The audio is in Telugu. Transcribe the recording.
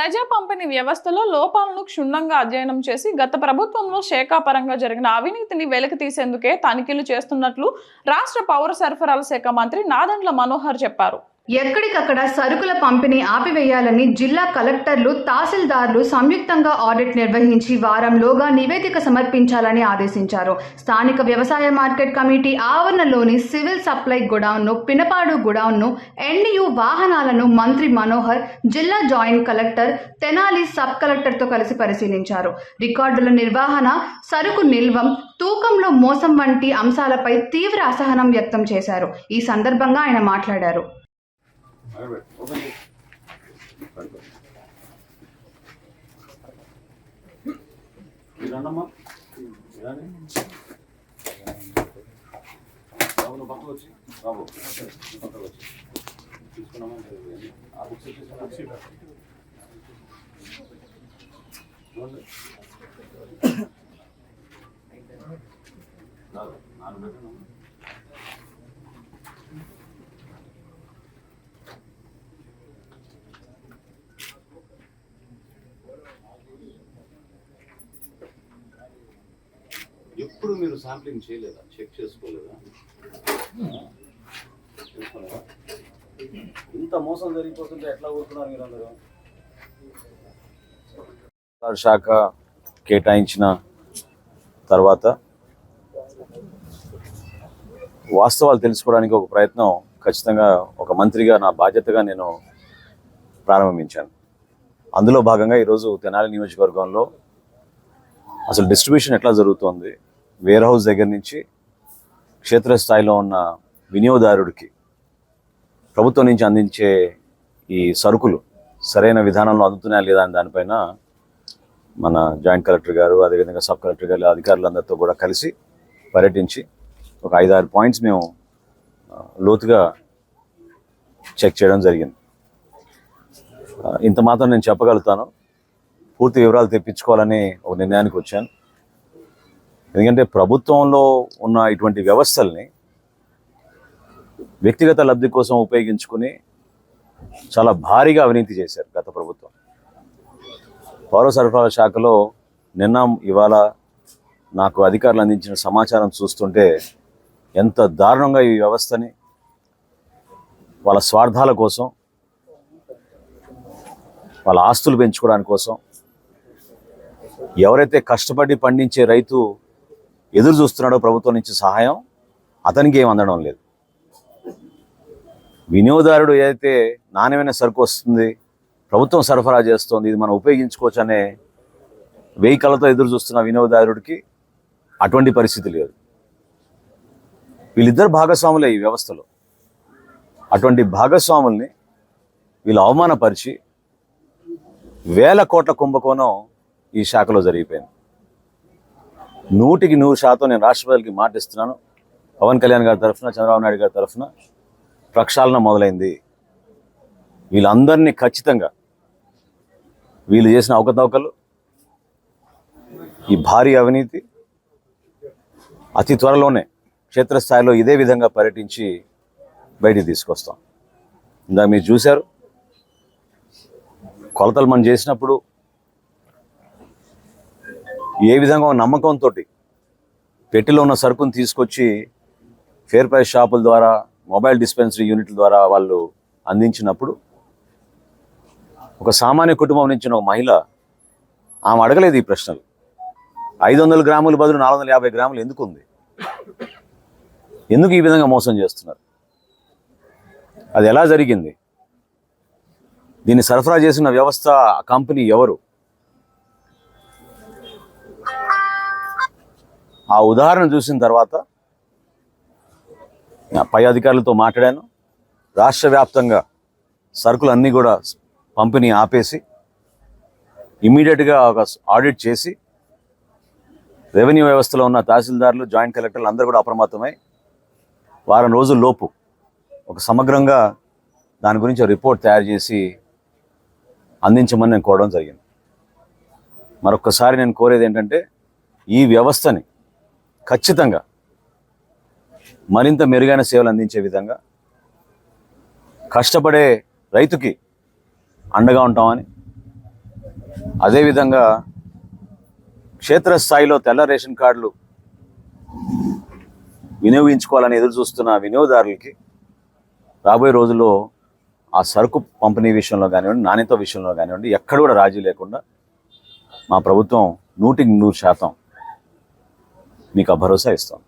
ప్రజా పంపిణీ వ్యవస్థలో లోపాలను క్షుణ్ణంగా అధ్యయనం చేసి గత ప్రభుత్వంలో శాఖాపరంగా జరిగిన అవినీతిని వెలికి తీసేందుకే తనిఖీలు చేస్తున్నట్లు రాష్ట్ర పౌర సరఫరాల శాఖ మంత్రి నాదండ్ల మనోహర్ చెప్పారు. ఎక్కడికక్కడ సరుకుల పంపిణీ ఆపివేయాలని జిల్లా కలెక్టర్లు తహసీల్దార్లు సంయుక్తంగా ఆడిట్ నిర్వహించి వారంలోగా నివేదిక సమర్పించాలని ఆదేశించారు. స్థానిక వ్యవసాయ మార్కెట్ కమిటీ ఆవరణలోని సివిల్ సప్లై గుడౌన్ను పినపాడు గుడౌన్ను ఎన్డీయూ వాహనాలను మంత్రి మనోహర్ జిల్లా జాయింట్ కలెక్టర్ తెనాలి సబ్ కలెక్టర్తో కలిసి పరిశీలించారు. రికార్డుల నిర్వహణ సరుకు నిల్వం తూకంలో మోసం వంటి అంశాలపై తీవ్ర అసహనం వ్యక్తం చేశారు. ఈ సందర్భంగా ఆయన మాట్లాడారు. ఇలానే. బాబు పక్కకు వచ్చి. బాబు పక్కకు వచ్చి. తీసుకున్నామా? ఆ బుక్స్ తీసుకున్నా చూడండి నాలుగు. ఎప్పుడు మీరు శాంప్లింగ్ చేయలేదా? చెక్ చేసుకోలేదా? చేసుకోలేదా ఇంత మోసం జరిగిపోతుంటే ఎట్లా ఊరుకున్నారు మీరు అందరూ శాఖ కేటాయించిన తర్వాత వాస్తవాలు తెలుసుకోవడానికి ఒక ప్రయత్నం ఖచ్చితంగా ఒక మంత్రిగా నా బాధ్యతగా నేను ప్రారంభించాను. అందులో భాగంగా ఈరోజు తెనాలి నియోజకవర్గంలో అసలు డిస్ట్రిబ్యూషన్ ఎట్లా జరుగుతోంది వేర్ హౌస్ దగ్గర నుంచి క్షేత్రస్థాయిలో ఉన్న వినియోగదారుడికి ప్రభుత్వం నుంచి అందించే ఈ సరుకులు సరైన విధానంలో అందుతున్నాయా లేదా అని దానిపైన మన జాయింట్ కలెక్టర్ గారు అదేవిధంగా సబ్ కలెక్టర్ గారు అధికారులందరితో కూడా కలిసి పర్యటించి ఒక ఐదారు పాయింట్స్ మేము లోతుగా చెక్ చేయడం జరిగింది. ఇంత మాత్రం నేను చెప్పగలుగుతాను. పూర్తి వివరాలు తెప్పించుకోవాలని ఒక నిర్ణయానికి వచ్చాను. ఎందుకంటే ప్రభుత్వంలో ఉన్న ఇటువంటి వ్యవస్థల్ని వ్యక్తిగత లబ్ధి కోసం ఉపయోగించుకుని చాలా భారీగా అవినీతి చేశారు గత ప్రభుత్వం. పౌర సరఫరాల శాఖలో నిన్న ఇవాళ నాకు అధికారులు అందించిన సమాచారం చూస్తుంటే ఎంత దారుణంగా ఈ వ్యవస్థని వాళ్ళ స్వార్థాల కోసం వాళ్ళ ఆస్తులు పెంచుకోవడానికి కోసం ఎవరైతే కష్టపడి పండించే రైతు ఎదురు చూస్తున్నాడో ప్రభుత్వం నుంచి సహాయం అతనికి ఏం అందడం లేదు. వినియోగదారుడు ఏదైతే నాణ్యమైన సరుకు వస్తుంది ప్రభుత్వం సరఫరా చేస్తుంది ఇది మనం ఉపయోగించుకోవచ్చు అనే వెహికల్తో ఎదురు చూస్తున్న వినియోగదారుడికి అటువంటి పరిస్థితి లేదు. వీళ్ళిద్దరు భాగస్వాములే ఈ వ్యవస్థలో. అటువంటి భాగస్వాముల్ని వీళ్ళు అవమానపరిచి వేల కోట్ల కుంభకోణం ఈ శాఖలో జరిగిపోయింది. నూటికి నూరు శాతం నేను రాష్ట్రపతికి మాటిస్తున్నాను పవన్ కళ్యాణ్ గారి తరఫున చంద్రబాబు నాయుడు గారి తరఫున ప్రక్షాళన మొదలైంది. వీళ్ళందరినీ ఖచ్చితంగా వీళ్ళు చేసిన అవకతవకలు ఈ భారీ అవినీతి అతి త్వరలోనే క్షేత్రస్థాయిలో ఇదే విధంగా పర్యటించి బయటికి తీసుకొస్తాం. ఇందాక మీరు చూశారు కొలతలు మనం చేసినప్పుడు ఏ విధంగా నమ్మకంతో పెట్టెలో ఉన్న సరుకును తీసుకొచ్చి ఫేర్ ప్రైస్ షాపుల ద్వారా మొబైల్ డిస్పెన్సరీ యూనిట్ల ద్వారా వాళ్ళు అందించినప్పుడు ఒక సామాన్య కుటుంబం నుంచి ఒక మహిళ ఆమె అడగలేదు ఈ ప్రశ్నలు. ఐదు వందల గ్రాముల బదులు నాలుగు వందల యాభై గ్రాములు ఎందుకు ఉంది? ఎందుకు ఈ విధంగా మోసం చేస్తున్నారు? అది ఎలా జరిగింది? దీన్ని సరఫరా చేసిన వ్యవస్థ ఆ కంపెనీ ఎవరు? ఆ ఉదాహరణ చూసిన తర్వాత పై అధికారులతో మాట్లాడాను. రాష్ట్ర వ్యాప్తంగా సరుకులు అన్నీ కూడా పంపిణీ ఆపేసి ఇమీడియట్గా ఒక ఆడిట్ చేసి రెవెన్యూ వ్యవస్థలో ఉన్న తహసీల్దార్లు జాయింట్ కలెక్టర్లు అందరూ కూడా అప్రమత్తమై వారం రోజుల లోపు ఒక సమగ్రంగా దాని గురించి రిపోర్ట్ తయారు చేసి అందించమని నేను కోరడం జరిగింది. మరొకసారి నేను కోరేది ఏంటంటే ఈ వ్యవస్థని ఖచ్చితంగా మరింత మెరుగైన సేవలు అందించే విధంగా కష్టపడే రైతుకి అండగా ఉంటామని అదేవిధంగా క్షేత్రస్థాయిలో తెల్ల రేషన్ కార్డులు వినియోగించుకోవాలని ఎదురు చూస్తున్న వినియోగదారులకి రాబోయే రోజుల్లో ఆ సరుకు పంపిణీ విషయంలో కానివ్వండి నాణ్యత విషయంలో కానివ్వండి ఎక్కడ కూడా రాజీ లేకుండా మా ప్రభుత్వం నూటికి నూరు శాతం మీకు ఆ భరోసా ఇస్తాం